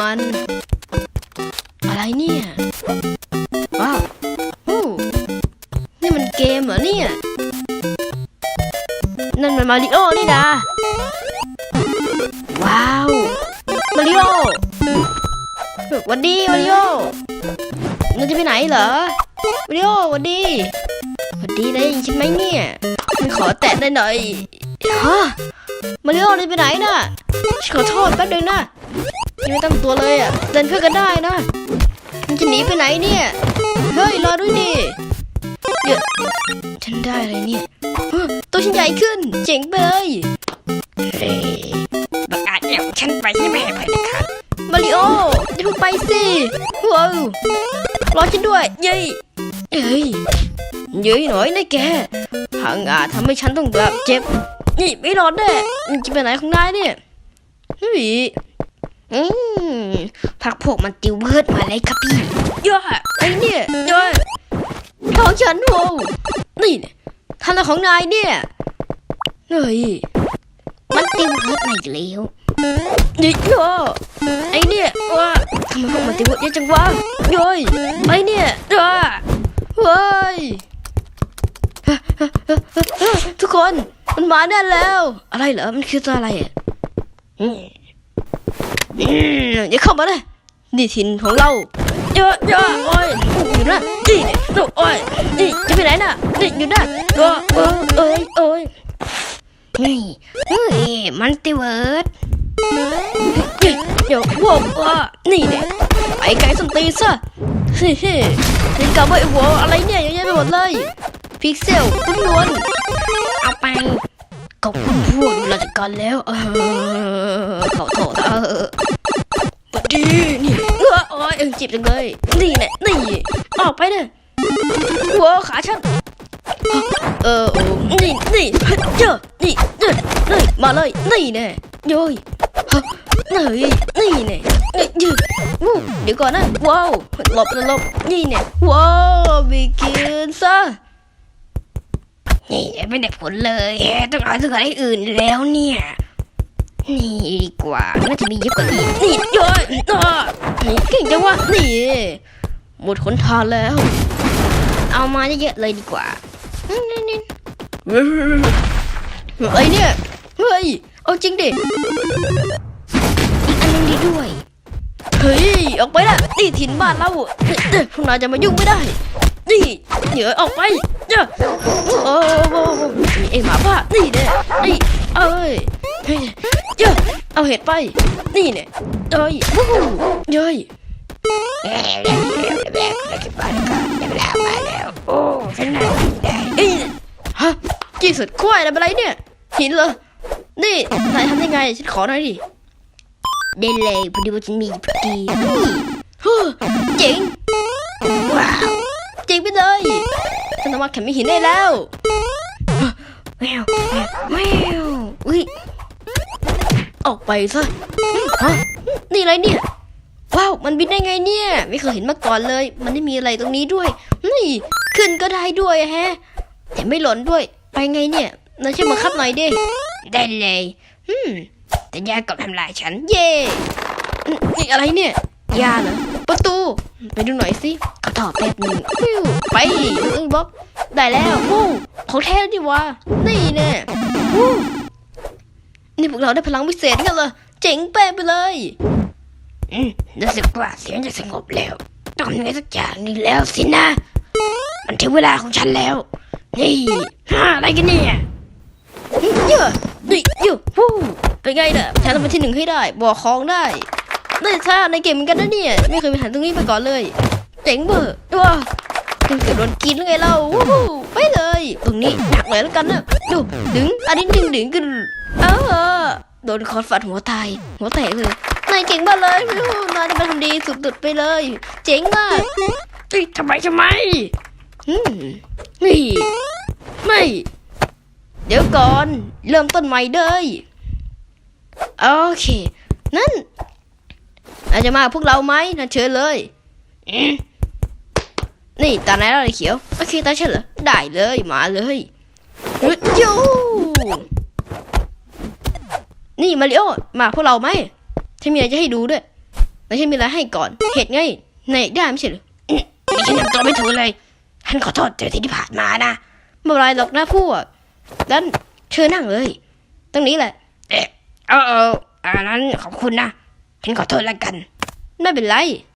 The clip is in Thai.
มัน อะไรเนี่ยว้าวโอ้นี่มันเกมเหรอเนี่ย นั่นมันมาริโอนี่นะว้าว มาริโอหวันดีมาริโอเราจะไปไหนเหรอมาริโอหวันดีหวันดีได้ยินฉันไหมเนี่ยฉันขอแตะได้หน่อยฮะมาริโอได้ไปไหนน่ะขอโทษแป๊บนึงนะ ยังไม่ตั้งตัวเลยอะเดินเพื่อนกันได้นะมันจะหนีไปไหนเนี่ย เฮ้ย รอด้วยดิเดี๋ยวฉันได้อะไรเนี่ยเฮ้ยตัวฉันใหญ่ขึ้น เจ๋งไปเลยเฮ้ยบังอาจเอาฉันไปที่ไม่ให้ไปเด็ดขาดมาริโออย่าเพิ่งไปสิว้าวรอฉันด้วยเย้ยเอ้ยเย้ยหน่อยนะแกหางอาจทำให้ฉันต้องแบบเจ็บ นี่ไม่รอดแน่มึงจะไปไหนของนายเนี่ยเฮ้ย อืมพักพวกมันติวเวิร์ดมาเลยครับพี่ย่าไอ้เนี่ยย่าท้องฉันโว้วนี่เนี่ยทำอะไรของนายเนี่ยเฮ้ยมันติวเวิร์ดมาอีกแล้วนี่โยไอเนี่ยว่าทำไมพวกมันติวเยอะจังวะโย้ยไอเนี่ยว่าเฮ้ยทุกคนมันมาแน่แล้ว อะไรเหรอมันคือตัวอะไรอะ อย่าเข้ามาเลยนี่ถิ่นของเราเยอะเยอะโอ้ยอยู่นะนี่เนี่ยโอ้ยนี่จะไปไหนน่ะนี่อยู่นะเออเออเอ้ยเอ้ยนี่เฮ้ยมันติเวิร์ดเดี๋ยวพวกว่านี่เนี่ยไปไกลสนตีซะเฮ้เฮ้ถึงกับว่าไอ้หัวอะไรเนี่ยเยอะแยะไปหมดเลยพิกเซลคุณล้วนเอาไป ขอบคุณพวกดูแลจัดการแล้ว เออขอโทษนะเออบัดดีนี่เออโอ้ยเอ็งจีบจังเลย นี่เนี่นี่ ออกไปเด้อหัวขาฉัน เออนี่นี่เจอนี่เจอนี่มาเลย นี่แน่โยยนี่นี่เนี่ยืดวู้เดี๋ยวก่อนนะ ว้าว หลบหลบนี่เนี่ยว้าวบีกินซะ นี่ไม่ได้ผลเลยต้องเอาตัวอะไรอื่นแล้วเนี่ย นี่ดีกว่าน่าจะมีเยอะกว่านี้นี่ย้อยอ่านี่เก่งจังวะนี่หมดคนทานแล้ว เอามาเยอะๆเลยดีกว่าเฮ้ยเนี่ยเฮ้ยเอาจริงดิอีกอันนึงดีด้วยเฮ้ยออกไปละนี่ถิ่นบ้านเราพวกนายจะมายุ่งไม่ได้ นี่เหนือออกไปเจ้าโอ้โหนี่ไอหมาบ้านี่เนี่ยนี่เอ้ยเฮ้ยเจ้าเอาเห็ดไป นี่เนี่ยเอ้ยวู้ฮู้เย้ยเอ้ยแล้วแล้วแล้วที่บ้านก็ได้เวลามาแล้วโอ้ฉันน่าดีใจเอ้ยฮะจี้สุดควายอะไรเป็นไรเนี่ยหินเหรอนี่นายทำยังไงฉันขอหน่อยดิได้เลยพอดีว่าฉันมีพอดีนี่เฮ้อเจ๋งามารถแข่งไม่หินได้แล้วแมวแมวแมวอุ้ยออกไปซะฮะนี่อะไรเนี่ย ว้าว มันบินได้ไงเนี่ย ไม่เคยเห็นมาก่อนเลย มันไม่มีอะไรตรงนี้ด้วย นี่ ขึ้นก็ได้ด้วยแฮะ แต่ไม่หล่นด้วย ไปไงเนี่ยนายช่วยมาคับหน่อยดิ ได้เลยอืมแต่ยากับทำลายฉัน เย่อืมนี่อะไรเนี่ย ยาเหรอ ประตู ไปดูหน่อยสิ ขอถอแป๊บหนึ่งฟิวไปเอ้ยบ๊อบได้แล้ววู้ของแท้ดิวะนี่แน่วู้นี่พวกเราได้พลังพิเศษกันเหรอเจ๋งแปไปเลยอืมรู้สึกว่าเสียงจะสงบแล้วต้องทำไรสักอย่างนึงแล้วสินะ มันถึงเวลาของฉันแล้ว นี่ฮะอะไรกันเนี่ยเยอะนี่เยอะวู้เป็นไงเนี่ยฉันต้องเป็นที่หนึ่งให้ได้บอกของได้ได้ท่าในเกมเหมือนกันนะเนี่ย ไม่เคยไปหันตรงนี้มาก่อนเลย เจ๋งเบอร์ว้าเกือบโดนกินแล้วไงเราวู้ฮู้ไปเลยตรงนี้หนักเลยแล้วกันนะดูดึงอันนี้ดึงดึงกันเออโดนคอนฟัดหัวตายหัวแตกเลยนายเก่งมากเลยไม่รู้นายจะไปทำดีสุดๆไปเลย เจ๋งมากเฮ้ยทำไมทำไมอืมนี่ไม่ เดี๋ยวก่อน เริ่มต้นใหม่เลยโอเค นั่นอาจจะมากับพวกเราไหมนั่นเชิญเลยอืม นี่ตาไหนเราเลยเขียว โอเคตาเชิญเหรอ ได้เลยมาเลยเฮ้ยโยนี่มาริโอมาพวกเราไหมฉันมีอะไรจะให้ดูด้วย แล้วฉันมีอะไรให้ก่อน เห็ดไงนได้ไม่ใช่หรือนี่ฉันทำตัวไม่ถูกเลยฉันขอโทษเจอที่ที่ผ่านมานะไม่เป็นไรหรอกนะพวกนั้นเชิญนั่งเลย ตรงนี้แหละ เอ๊ะเออเอออันนั้นขอบคุณนะฉันขอโทษแล้วกัน ไม่เป็นไร